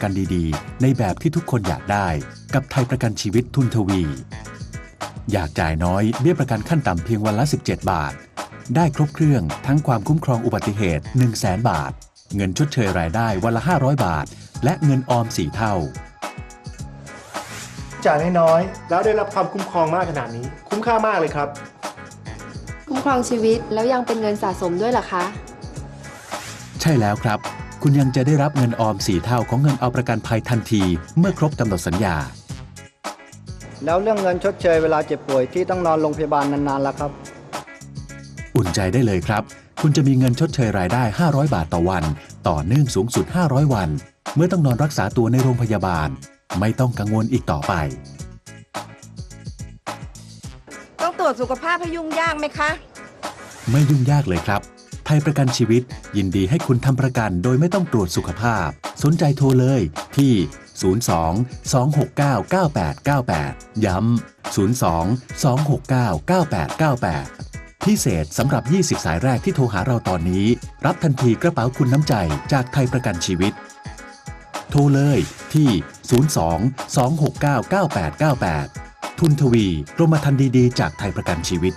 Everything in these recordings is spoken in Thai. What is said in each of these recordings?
ประกันดีๆ ในแบบที่ทุกคนอยากได้กับไทยประกันชีวิตทุนทวี อยากจ่ายน้อยเบี้ยประกันขั้นต่ำเพียงวันละ 17 บาท ได้ครบเครื่องทั้งความคุ้มครองอุบัติเหตุ 1 0 0 0 0แบาท เงินชดเชยรายได้วันละ 500 บาท และเงินออม 4 เท่า จ่ายน้อยๆแล้วได้รับความคุ้มครองมากขนาดนี้ คุ้มค่ามากเลยครับ คุ้มครองชีวิตแล้วยังเป็นเงินสะสมด้วยเหรอคะ ใช่แล้วครับ คุณยังจะได้รับเงินออม4เท่าของเงินเอาประกันภัยทันที เมื่อครบกำหนดสัญญา แล้วเรื่องเงินชดเชยเวลาเจ็บป่วยที่ต้องนอนโรงพยาบาลนานๆล่ะครับ อุ่นใจได้เลยครับ คุณจะมีเงินชดเชยรายได้ 500 บาทต่อวัน ต่อเนื่องสูงสุด 500 วัน เมื่อต้องนอนรักษาตัวในโรงพยาบาล ไม่ต้องกังวลอีกต่อไป ต้องตรวจสุขภาพให้ยุ่งยากไหมคะ ไม่ยุ่งยากเลยครับไทยประกันชีวิต ยินดีให้คุณทำประกันโดยไม่ต้องตรวจสุขภาพ สนใจโทรเลยที่ 02 269 9898 ย้ำ 02 269 9898 พิเศษสำหรับ 20 สายแรกที่โทรหาเราตอนนี้ รับทันทีกระเป๋าคุณน้ำใจจากไทยประกันชีวิต โทรเลยที่ 02 269 9898 ทุนทวีกรมธรรม์ดีๆ จากไทยประกันชีวิต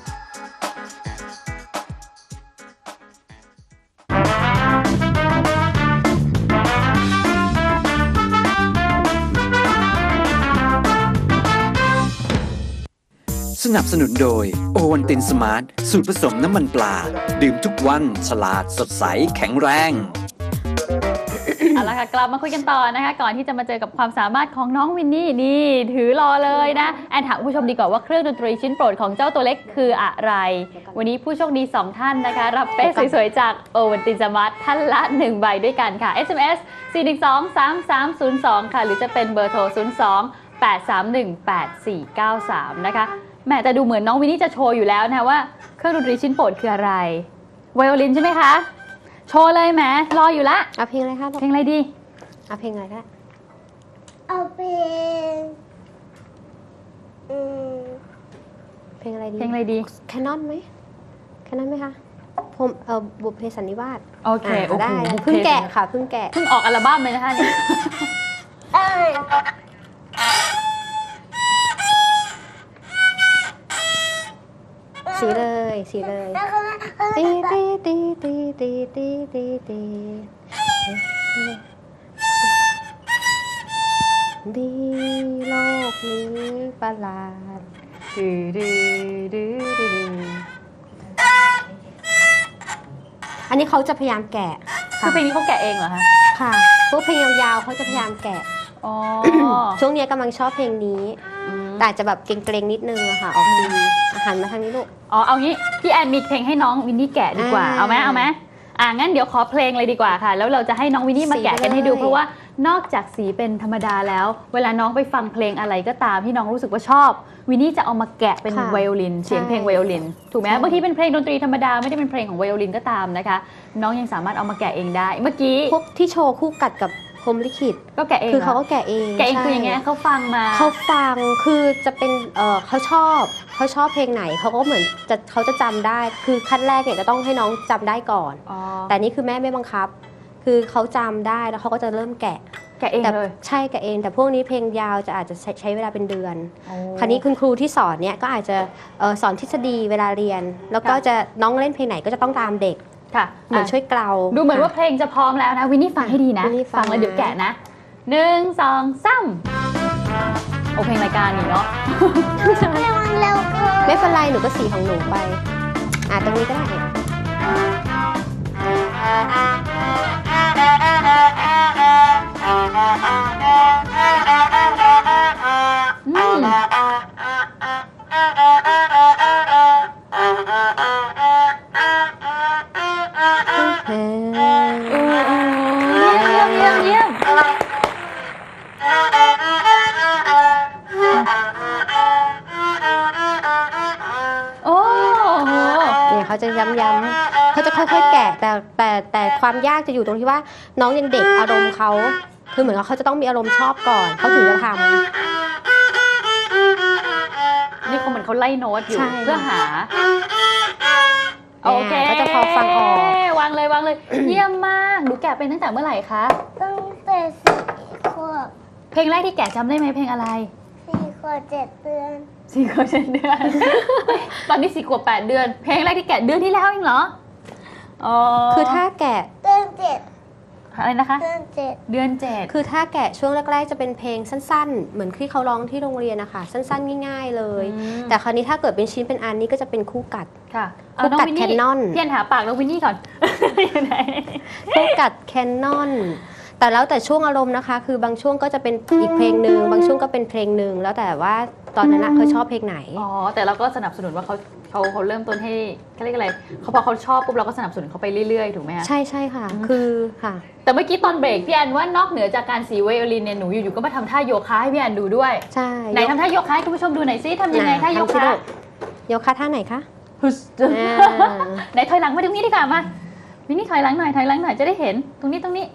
นับสนุนโดยโอวันตินสมาร์ท สูตรผสมน้ำมันปลา ดื่มทุกวัน ฉลาดสดใส แข็งแรงเอาละค่ะกลับมาคุยกันต่อนะคะ ก่อนที่จะมาเจอกับความสามารถของน้องวินนี่นี่ถือรอเลยนะแอนถามผู้ชมดีกว่าว่าเครื่องดนตรีชิ้นโปรดของเจ้าตัวเล็กคืออะไร วันนี้ผู้โชคดี 2 ท่านนะคะ รับเป้สวยๆ จากโอวันตินสมาร์ทท่านละ 1 ใบด้วยกันค่ะ SMS 412 3302 ค่ะ หรือจะเป็นเบอร์โทร 02 831 8493 นะคะ แหม่แต่ดูเหมือนน้องวินนี่จะโชว์อยู่แล้วนะคะว่าเครื่องดนตรีชิ้นโปรดคืออะไรไวโอลินใช่ไหมคะ โชว์เลยแหมรออยู่ละ เอาเพลงอะไรคะเพลงอะไรดี เอาเพลงอะไรก็ได้เอาเป็นอืมเพลงอะไรดีเพลงอะไรดี แคนนอนไหมแคนนอนไหมคะผมเออบุพเพสันนิวาสโอเคอ่าโอ้โหได้บุพเพ เพิ่งแกะค่ะเพิ่งแกะ เพิ่งออกอัลบั้มเลยนะคะเนี่ย เอ้ย สีเลยสีเลยตีตีตีตีตีตีตีตีดีโลกนี้ประหลาดดื้อดื้อดื้อดื้ออันนี้เขาจะพยายามแกะคือเพลงนี้เขาแกะเองเหรอคะ ค่ะพวกเพลงยาวๆเขาจะพยายามแกะ อ๋อ ช่วงเนี้ยกำลังชอบเพลงนี้ แต่อาจจะแบบเกรงๆนิดนึงอะค่ะ ออกที หันมาทางนี้ลูก อ๋อ เอางี้ พี่แอนมีเพลงให้น้องวินนี่แกะดีกว่าอ่า เอาไหมเอาไหมอ่างั้นเดี๋ยวขอเพลงเลยดีกว่าค่ะ แล้วเราจะให้น้องวินนี่มาแกะกันให้ดูสีไปเลยเพราะว่านอกจากสีเป็นธรรมดาแล้ว เวลาน้องไปฟังเพลงอะไรก็ตามที่น้องรู้สึกว่าชอบ วินนี่จะเอามาแกะเป็นค่ะไวโอลินเสียงเพลงใช่ไวโอลิน ถูกไหมใช่บางทีเป็นเพลงดนตรีธรรมดาไม่ได้เป็นเพลงของไวโอลินก็ตามนะคะ น้องยังสามารถเอามาแกะเองได้ เมื่อกี้พวกที่โชว์คู่กัดกับ พรหมลิขิต ก็แกะเองคือเขาหรก็แกะเองแกะเองคือใช่อย่างเงี้ยเขาฟังมาเขาฟังคือจะเป็นเออเขาชอบเขาชอบเพลงไหนเขาก็เหมือนจะเขาจะจำได้ คือขั้นแรกเนี่ยจะต้องให้น้องจำได้ก่อนอ๋อแต่นี่คือแม่ไม่บังคับ คือเขาจำได้แล้วเขาก็จะเริ่มแกะแกะเองแต่เลยใช่แกะเอง แต่พวกนี้เพลงยาวจะอาจจะใช้ใช้เวลาเป็นเดือนโอ้คราวนี้คุณครูที่สอนเนี่ยก็อาจจะเอ่อสอนทฤษฎีเวลาเรียน แล้วก็จะน้องเล่นเพลงไหนก็จะต้องตามเด็ก ค่ะเหมือนอะช่วยเกลาดูเหมือนว่าเพลงจะพร้อมแล้วนะวินนี่ฟังให้ดีนะวินนี่ฟังแล้วเดี๋ยวแกะนะหนึ่งสองสามโอเพลงรายการนี่เนาะระวังเร็วเกินไม่เป็นไรหนูก็สีของหนูไปอ่าตรงนี้ก็ได้ามยากจะอยู่ตรงที่ว่าน้องยังเด็กอารมณ์เขาคือเหมือนกับเขาจะต้องมีอารมณ์ชอบก่อนเขาถึงจะทำนี่เขาเหมือนเขาไล่โน้ตอยู่ใช่เพื่อหาโอเคก็จะพอฟังออกวางเลยวางเลย เยี่ยมมากหนูแกะเป็นตั้งแต่เมื่อไหร่คะต้องเป็นสี่ขวเพลงแรกที่แกะจำได้ไหมเพลงอะไรสี่ขวบเจ็ดเดือนสี่ขวบเจ็ดเดือน ตอนนี้สี่ขวบแปดเดือน เพลงแรกที่แกะเดือนที่แล้วเองเหรออ๋อคือถ้าแกะเดือนเจ็ด อะไรนะคะ เดือนเจ็ดเดือนเจ็ดคือถ้าแกะช่วงแรกๆจะเป็นเพลงสั้นๆ เหมือนที่เขาร้องที่โรงเรียนนะคะสั้นๆ ง่าย ๆ เลยอืมแต่คราวนี้ถ้าเกิดเป็นชิ้นเป็นอันนี้ก็จะเป็นคู่กัดค่ะคู่กัดวิ Canon พี่แอนหาปากน้องวินนี่ก่อนอยู่ไหนคู่กัดแคนนอนแต่แล้วแต่ช่วงอารมณ์นะคะ คือบางช่วงก็จะเป็นอีกเพลงหนึ่งบางช่วงก็เป็นเพลงหนึ่งแล้วแต่ว่า ตอนนั้นน่ะเขาชอบเพลงไหน อ๋อ แต่เราก็สนับสนุนว่าเขาเขาเขาเริ่มต้นให้เขาเรียกอะไรเขาพอเขาชอบปุ๊บเราก็สนับสนุนเขาไปเรื่อยๆ ถูกไหมคะใช่ใช่ค่ะอืมคือค่ะ แต่เมื่อกี้ตอนเบรกพี่แอนว่านอกเหนือจากการสีไวโอลินเนี่ยหนูอยู่ๆก็มาทำท่าโยคะให้พี่แอนดูด้วยใช่ไหนทำท่าโยคะให้คุณผู้ชมดูหน่อยซิทำยังไงท่าโยทำสิคะลูกโยคะท่าไหนคะฮึสอ่าไหนถอยหลังมาตรงนี้ดีกว่ามาวินนี่ถอยหลังหน่อยถอยหลังหน่อยจะได้เห็นตรงนี้ตรงนี้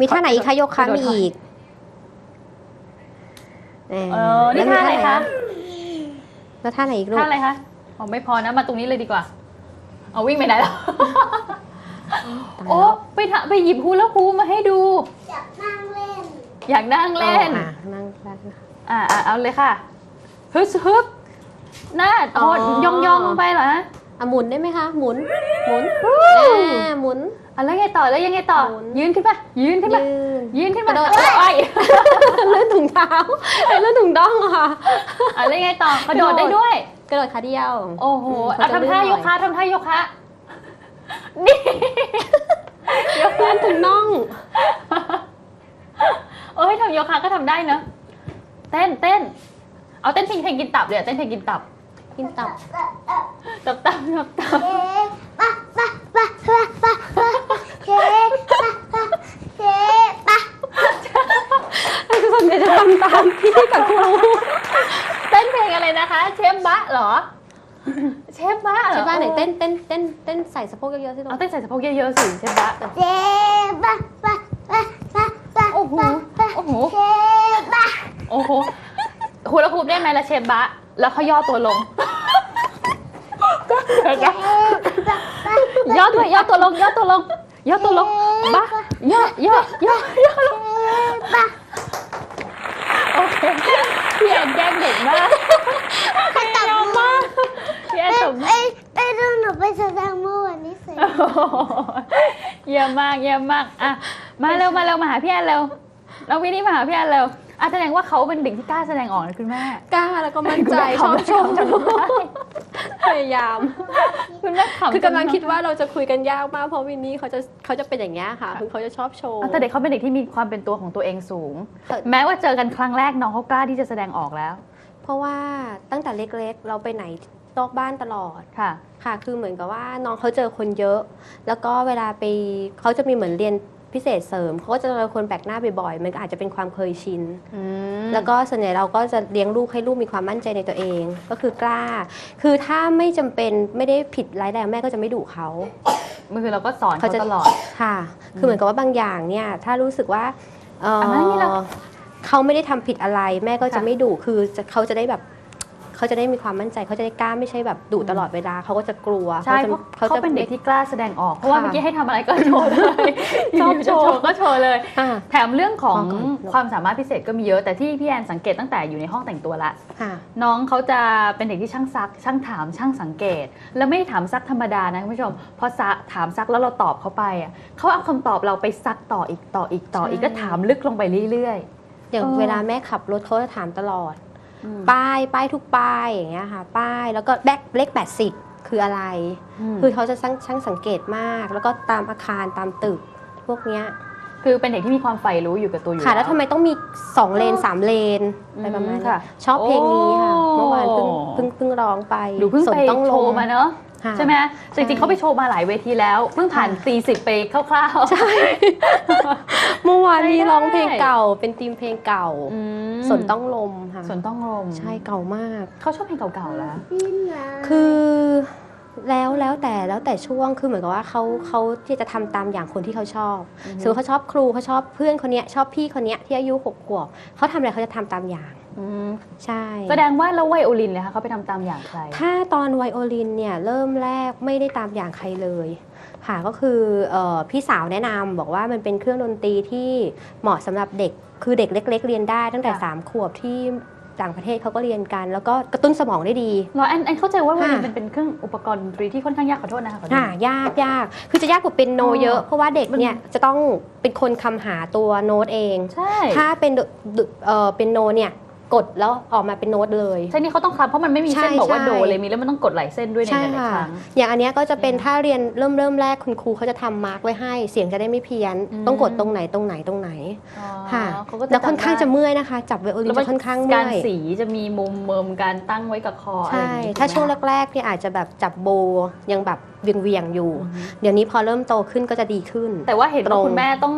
มีท่าไหนอีกคะโยคะกระโดดมีอีก เออนี่ท่าอะไรคะแล้วท่าไหนอีกลูก ท่าอะไรคะอ๋อไม่พอนะมาตรงนี้เลยดีกว่า เอาวิ่งไปไหนแล้ว โอ้ไปถไปหยิบฮูลาฮูปมาให้ดู อยากนั่งเล่น อยากนั่งเล่นอะนั่งเล่นอ่าอ่าเอาเลยค่ะฮึบฮึบหน้าอ๋โออยองยองลงไปเหรอฮะ อะหมุนได้ไหมคะ หมุน หมุนอ่าหมุน อะแล้วไงต่อแล้วยังไงต่อ หมุน ยืนขึ้นมายืนขึ้นมายืน ยืนขึ้นมากระโดด เอ้ยเลื่อนถุงเท้าไอ้เลื่อนถุงน่องอะค่ะ อะแล้วยังไงต่อกระโดด ได้ด้วย กระโดดขาเดียว โอ้โหอืมเอาเขาจะทำท่าลื่นหน่โยอยคะทำท่าโยคะนี่ เลื่อนถุงน่อง เอ้ยทำโยคะก็ทำได้เนอะเต้นเต้น เอาเต้นเพลงเพลงกินตับเลยอะเต้นเพลงกินตับกินตับ ตับตับตับตับเค้กปะ ปะปะปะปะปะเค้กปะปะเค้กปะส่วนใหญ่จะทำตามพี่กับครูเต้นเพลงอะไรนะคะ เชฟบะเหรอ เชฟบะเหรอใช่ป่ะไหนเต้นเต้นเต้นเต้นใส่สะโพกเยอะๆสิลูเอากเต้นใส่สะโพกเยอะๆสิเชฟบะเค้กปะปะปะปะปะโอ้โหปะโอ้โหเค้กปะโอ้โหฮูลาฮูปได้ไหมละเชฟบะ แล้วเขาย่อตัวลงเค้กปะปะ ย่อตัวย่อตัวลงย่อตัวลงย่อตัวลงบะย่อย่อย่อย่อลงปะโอเคพี่แอนแกล้งเด็กมากขตับมือพี่แอนตบมือไปไปดูหนูไปแสดงเมื่อวันนี้สิโอ้โหเยี่ยมมากเยี่ยมมากอะมาเร็วมาเร็วมาหาพี่แอนเร็วน้องวินนี่มาหาพี่แอนเร็วอะแสดงว่าเขาเป็นเด็กที่กล้าแสดงออกนะคุณแม่กล้าแล้วก็มั่นใจคุณแม่ชอบชมขำจนได้ พยายาม คุณแม่ขำคือกำลังจนคิดว่าเราจะคุยกันยากมากเพราะวินนี่เขาจะเขาจะเป็นอย่างนี้ยค่ะคือเขาจะชอบโชว์อะแต่เด็กเขาเป็นเด็กที่มีความเป็นตัวของตัวเองสูงแต่แม้ว่าเจอกันครั้งแรกน้องเขากล้าที่จะแสดงออกแล้ว เพราะว่าตั้งแต่เล็กๆ เราไปไหนนอกบ้านตลอดค่ะ ค่ะ คือเหมือนกับว่าน้องเขาเจอคนเยอะ แล้วก็เวลาไปเขาจะมีเหมือนเรียน พิเศษเสริมเขาก็จะเจอคนแปลกหน้าบ่อยๆ มันก็อาจจะเป็นความเคยชิน แล้วก็ส่วนใหญ่เราก็จะเลี้ยงลูกให้ลูกมีความมั่นใจในตัวเอง ก็คือกล้า คือถ้าไม่จำเป็นไม่ได้ผิดร้ายแรงแม่ก็จะไม่ดุเขามือเราก็สอนเขาเขาจะตลอดค่ะ คือเหมือนกับว่าบางอย่างเนี่ย ถ้ารู้สึกว่าเอ่ออันนั้นนี่เราเขาไม่ได้ทำผิดอะไร แม่ก็จะค่ะไม่ดุคือจะเขาจะได้แบบ เขาจะได้มีความมั่นใจเขาจะได้กล้าไม่ใช่แบบดุตลอดเวลาเขาก็จะกลัวใช่จะเพราะเขาเป็นเด็กที่กล้าแสดงออกเพราะว่าค่ะเมื่อกี้ให้ทำอะไรก็โชว์เลยชอบโชว์ก็โชว์เลยอ่าแถมเรื่องของพอก่อนความสามารถพิเศษก็มีเยอะแต่ที่พี่แอนสังเกตตั้งแต่อยู่ในห้องแต่งตัวละค่ะน้องเขาจะเป็นเด็กที่ช่างซัก ช่างถามช่างสังเกต แล้วไม่ได้ถามซักธรรมดานะคุณผู้ชมพอซักถามซักแล้วเราตอบเขาไปอะเขาเอาคำตอบเราไปซักต่ออีกต่ออีกต่ออีกใช่ก็ถามลึกลงไปเรื่อยอย่างเออเวลาแม่ขับรถเขาจะถามตลอดๆ ป้ายป้ายทุกป้ายอย่างเงี้ยค่ะป้ายแล้วก็แบกเลข80 คืออะไรมคือเขาจะช่างช่างสังเกตมาก แล้วก็ตามอาคารตามตึกพวกเนี้ยคือเป็นเด็กที่มีความใฝ่รู้อยู่กับตัวอยู่ค่ะ แล้วทำไมต้องมี 2 เลน 3 เลนอะไรประมาณอืมเนี้ค่ะยชอบเพลงนี้ค่ะโอ้เมื่อวานเพิ่งเพิ่งเพิ่งร้องไปดูเพิ่งสนไปต้องโชลงว์มาเนอะค่ะ ใช่ไหมจริงๆเขาไปโชว์มาหลายเวทีแล้ว เพิ่งผ่านค่ะตีสิบไปคร่าวๆ ใช่ เมื่อวานนี้ใช่ได้ร้องเพลงเก่า เป็นธีมเพลงเก่าอืมสนต้องลมค่ะสนต้องลม ใช่เก่ามาก เขาชอบเพลงเก่าๆแล้ว คือ แล้วแล้วแต่แล้วแต่ช่วงคือเหมือนกับว่าเขาเขาที่จะทำตามอย่างคนที่เขาชอบอือฮึสมมติเขาชอบครูเขาชอบเพื่อนคนเนี้ยชอบพี่คนเนี้ยที่อายุหกขวบเขาทำอะไรเขาจะทำตามอย่างอืมใช่แสดงว่าแล้วไวโอลินเลยคะเขาไปทำตามอย่างใคร ถ้าตอนไวโอลินเนี่ยเริ่มแรกไม่ได้ตามอย่างใครเลยค่ะก็คือเออพี่สาวแนะนำบอกว่ามันเป็นเครื่องดนตรีที่เหมาะสำหรับเด็กคือเด็กเล็ก ๆ เรียนได้ตั้งแต่ค่ะ3ขวบที่ ต่างประเทศเขาก็เรียนกัน แล้วก็กระตุ้นสมองได้ดีเหรอแอนแอนเข้าใจว่ามันค่ะเป็นเป็นเครื่องอุปกรณ์ดนตรีที่ค่อนข้างยากขอโทษนะคะขอโทษ อ่ายากยากคือจะยากกว่าเป็นโนอ๋อเยอะ เพราะว่าเด็กมันเนี่ยจะต้องเป็นคนคำหาตัวโน้ตเอง ใช่ ถ้าเป็นดเอ่อเป็นโนเนี่ย กดแล้วออกมาเป็นโน้ตเลยใช่นี่เขาต้องคำเพราะมันไม่มีเส้นใช่บอกว่าใช่ โดเลยมีแล้วมันต้องกดหลายเส้นด้วยในใช่หลายๆค่ะ ครั้ง อย่างอันเนี้ยก็จะเป็นถ้าเรียนเริ่มเริ่มแรกคุณครูเขาจะทำมาร์กไว้ให้ เสียงจะได้ไม่เพี้ยน อืม ต้องกดตรงไหนตรงไหนตรงไหน อ๋อค่ะเขาก็จะแล้วค่อนข้างจะำได้เมื่อยนะคะ จับไวโอลินแล้วมันจะค่อนข้างกาเมื่รอยสีจะมีมุมเมิมการตั้งไว้กับคออะไรอใช่ ย่างนี้ถ้าช่วงถูกไหมแรกๆเนี่ยอาจจะแบบจับโบยังแบบเวียงเวียงๆอยู่ อือฮึเดี๋ยวนี้พอเริ่มโตขึ้นก็จะดีขึ้น แต่ว่าเห็นตรว่าง คุณแม่ต้อง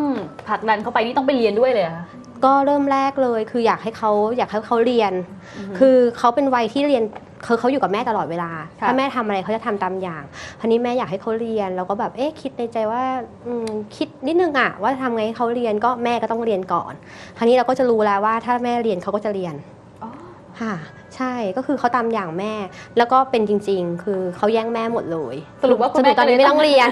ผลักดันเข้าไปนี่ต้องไปเรียนด้วยเลยเหรอคะ ก็เริ่มแรกเลย คืออยากให้เขาอยากให้เขาเรียนอือฮึคือเขาเป็นวัยที่เรียนคือเขาอยู่กับแม่ตลอดเวลาค่ะถ้าแม่ทำอะไรเขาจะทำตามอย่างทีนี้แม่อยากให้เขาเรียน แล้วก็แบบ เอ๊ะ คิดในใจว่าอืมคิดนิดนึงอะว่าทำไงให้เขาเรียน ก็แม่ก็ต้องเรียนก่อนทีนี้เราก็จะรู้แล้วว่าถ้าแม่เรียนเขาก็จะเรียนอ๋อค่ะ ใช่ก็คือเขาตามอย่างแม่ แล้วก็เป็นจริง ๆ คือเขาแย่งแม่หมดเลยสรุปว่าคุณแม่ตอนนี้ไม่ต้องเรียน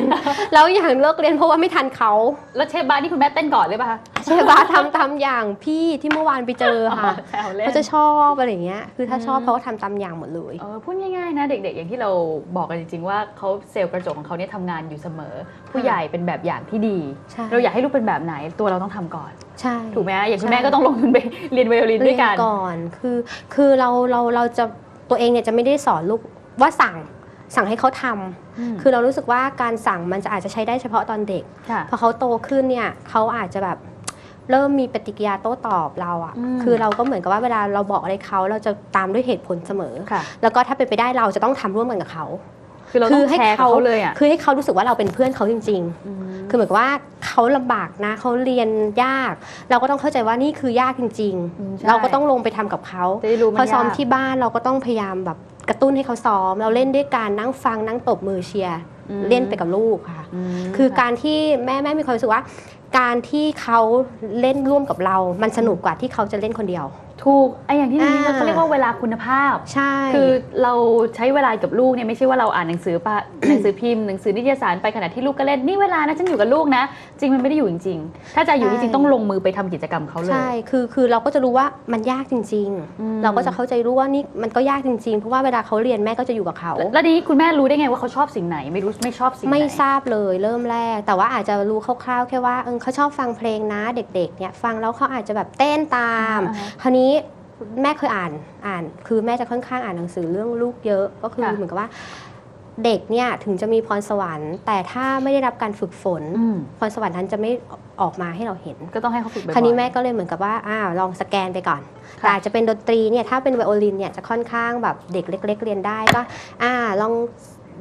แล้วอย่างเลิกเรียนเพราะว่าไม่ทันเขาแล้วเชฟบ้านนี่คุณแม่เต้นก่อนเลยป่ะคะใช่ปะทำตามอย่างพี่ที่เมื่อวานไปเจอค่ะแซวเล่นเขาจะชอบอะไรอย่างเงี้ยคือถ้าชอบอืมเขาก็ทำตามอย่างหมดเลยเออพูดง่ายๆนะเด็กๆ อย่างที่เราบอกกันจริงๆว่าเขาเซลล์กระจกของเขาเนี่ยทำงานอยู่เสมอ ผู้ใหญ่เป็นแบบอย่างที่ดี ใช่ เราอยากให้ลูกเป็นแบบไหนตัวเราต้องทำก่อน ใช่ ถูกไหมอย่างคุณใช่แม่ก็ต้องลงทุนไปเรียนไวโอลินด้วยกัน เรีนก่อนคือคือเราเราเราจะตัวเองเนี่ยจะไม่ได้สอนลูกว่าสั่งสั่งให้เขาทำอืมคือเรารู้สึกว่าการสั่งมันจะอาจจะใช้ได้เฉพาะตอนเด็ก ค่ะ พอเขาโตขึ้นเนี่ยเขาอาจจะแบบเริ่มมีปฏิกิริยาโต้ตอบเราอะอืม คือเราก็เหมือนกับว่าเวลาเราบอกอะไรเขาเราจะตามด้วยเหตุผลเสมอ ค่ะ แล้วก็ถ้าเป็นไปได้เราจะต้องทำร่วมกันกับเขา คือเราต้องแชร์กับเขาเลยอะคือให้เขารู้สึกว่าเราเป็นเพื่อนเขาจริงๆมคือเหมือนกับว่าเขาลำบากนะเขาเรียนยาก เราก็ต้องเข้าใจว่านี่คือยากจริงอืมใช่ๆเราก็ต้องลงไปทำกับเขาจะได้รู้มันเขาซ้อมยากที่บ้านเราก็ต้องพยายามแบบกระตุ้นให้เขาซ้อม เราเล่นด้วยการนั่งฟังนั่งตบมือเชียร์อืมเล่นไปกับลูกค่ะมคือการที่แม่แม่มีความรู้สึกว่า การที่เขาเล่นร่วมกับเรา มันสนุกกว่าที่เขาจะเล่นคนเดียว ถูกไออย่างที่นี่อ่าเขาเรียกว่าเวลาคุณภาพ ใช่ คือเราใช้เวลากับลูกเนี่ยไม่ใช่ว่าเราอ่านหนังสือปะหนังสือพิมพ์หนังสือนิตยสารไปขณะที่ลูกก็เล่นนี่เวลานะฉันอยู่กับลูกนะ จริงมันไม่ได้อยู่จริงๆ ถ้าจะอยู่จริงๆต้องลงมือไปทำกิจกรรมเขาเลย ใช่ คือคือเราก็จะรู้ว่ามันยากจริงอืมๆเราก็จะเข้าใจรู้ว่านี่มันก็ยากจริงๆ เพราะว่าเวลาเขาเรียนแม่ก็จะอยู่กับเขา แล้วทีนี้คุณแม่รู้ได้ไงว่าเขาชอบสิ่งไหนไม่รู้ไม่ชอบสิ่งไหนไม่ทราบเลยเริ่มแรก แต่ว่าอาจจะรู้คร่าวๆแค่ว่าเออเขาชอบฟังเพลงนะเด็กๆเนี่ยฟังแล้วเขาอาจจะแบบเต้นตามอ่าฮะคราวนี้แม่เคยอ่านอ่าน คือแม่จะค่อนข้างอ่านหนังสือเรื่องลูกเยอะก็คือค่ะ เหมือนกับว่า เด็กเนี่ยถึงจะมีพรสวรรค์ แต่ถ้าไม่ได้รับการฝึกฝน อืมพรสวรรค์นั้นจะไม่ออกมาให้เราเห็น ก็ต้องให้เขาฝึกบ่อยๆ คราวนี้แม่ก็เลยเหมือนกับว่าอ้าวลองสแกนไปก่อน ค่ะแต่อาจจะเป็นดนตรีเนี่ยถ้าเป็นไวโอลินเนี่ยจะค่อนข้างแบบเด็กเล็ก ๆ เรียนได้ก็อ่าลอง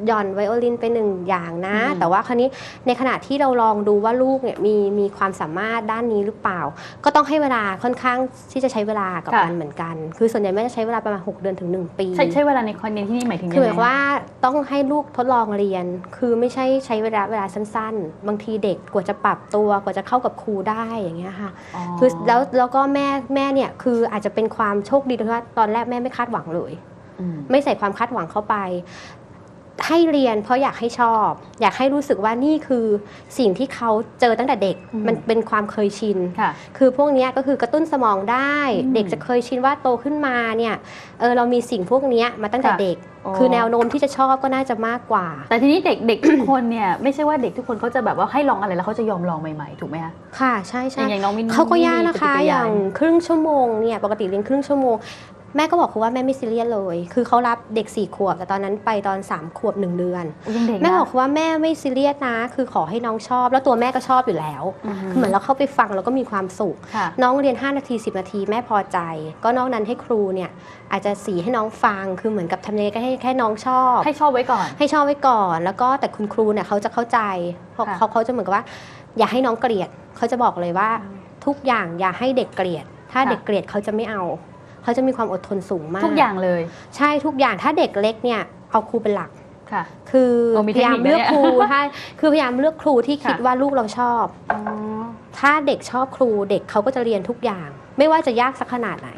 หย่อนไวโอลินไปหนึ่งอย่างนะอืมแต่ว่าคราวนี้ในขณะที่เราลองดูว่าลูกเนี่ยมีมีความสามารถด้านนี้หรือเปล่า ก็ต้องให้เวลาค่อนข้างที่จะใช้เวลากับมันเหมือนกัน คือส่วนใหญ่แม่จะใช้เวลาประมาณ 6 เดือนถึง 1 ปี ใช้ใช้เวลาในคอนเทนที่นี่หมายถึงยังคือหไงมายความว่าต้องให้ลูกทดลองเรียน คือไม่ใช่ใช้เวลาเวลาสั้น ๆ บางทีเด็กกว่าจะปรับตัวกว่าจะเข้ากับครูได้อย่างเงี้ยค่ะคือแล้วแล้วก็แม่แม่เนี่ยคืออาจจะเป็นความโชคดีตรงที่ว่าตอนแรกแม่ไม่คาดหวังเลยอืมไม่ใส่ความคาดหวังเข้าไป ให้เรียนเพราะอยากให้ชอบ อยากให้รู้สึกว่านี่คือสิ่งที่เขาเจอตั้งแต่เด็กอืมมันเป็นความเคยชินค่ะคือพวกเนี้ยก็คือกระตุ้นสมองได้อืมเด็กจะเคยชินว่าโตขึ้นมาเนี่ยเออเรามีสิ่งพวกเนี้ยมาตั้งแต่ค่ะเด็กอ๋อคือแนวโน้มที่จะชอบก็น่าจะมากกว่า แต่ทีนี้เด็กเด็กทุกคนเนี่ยไม่ใช่ว่าเด็กทุกคนเขาจะแบบว่าให้ลองอะไรแล้วเขาจะยอมลองใหม่ๆถูกไหมคะค่ะใช่อใช่ย่างอย่างน้องมินเขาก็ยากนะคะมีปฏิกิริอย่างครึ่งชั่วโมงเนี่ยปกติเรียนครึ่งชั่วโมง แม่ก็บอกครูว่าแม่ไม่ซีเรียสเลย คือเขารับเด็ก4ี่ขวบแต่ตอนนั้นไปตอน3ขวบ1เดือนอุ๊ยยังเด็กนะ แม่บอกครูว่าแม่ไม่ซีเรียสนะ คือขอให้น้องชอบ แล้วตัวแม่ก็ชอบอยู่แล้วคือเหมือนเราเข้าไปฟังแล้วก็มีความสุข ค่ะ น้องเรียน 5 นาที 10 นาทีแม่พอใจ ก็นอกนั้นให้ครูเนี่ยอาจจะสีให้น้องฟัง คือเหมือนกับทำยังไงก็ให้แค่น้องชอบ ให้ชอบไว้ก่อน ให้ชอบไว้ก่อน แล้วก็แต่คุณครูเนี่ยเขาจะเข้าใจเพราะค่ะเขาเขาจะเหมือนกับว่า อย่าให้น้องเกลียดเขาจะบอกเลยว่า ทุกอย่างอย่าให้เด็กเกลียด ถ้าค่ะ เด็กเกลียดเขาจะไม่เอา เขาจะมีความอดทนสูงมากทุกอย่างเลย ใช่ทุกอย่างถ้าเด็กเล็กเนี่ยเอาครูเป็นหลักค่ะ คือโอ้มีพยายามเทคนิคนะเลือกเนี่ยครูใช่คือพยายามเลือกครูที่คิดค่ะว่าลูกเราชอบอ๋อถ้าเด็กชอบครูเด็กเขาก็จะเรียนทุกอย่าง ไม่ว่าจะยากสักขนาดไหน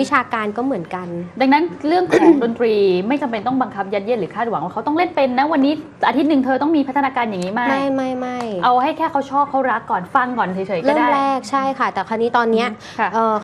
วิชาการก็เหมือนกัน ดังนั้นเรื่องของดนตรีไม่จำเป็นต้องบังคับยัดเยียดหรือคาดหวังว่าเขาต้องเล่นเป็นนะวันนี้อาทิตย์หนึ่งเธอต้องมีพัฒนาการอย่างนี้ไหมไม่ไม่ไม่เอาให้แค่เขาชอบเขารักก่อนฟังก่อนเฉยๆก็เริ่มได้แรกใช่ค่ะ แต่คราวนี้ตอนเนี้ยค่ะเอ่อ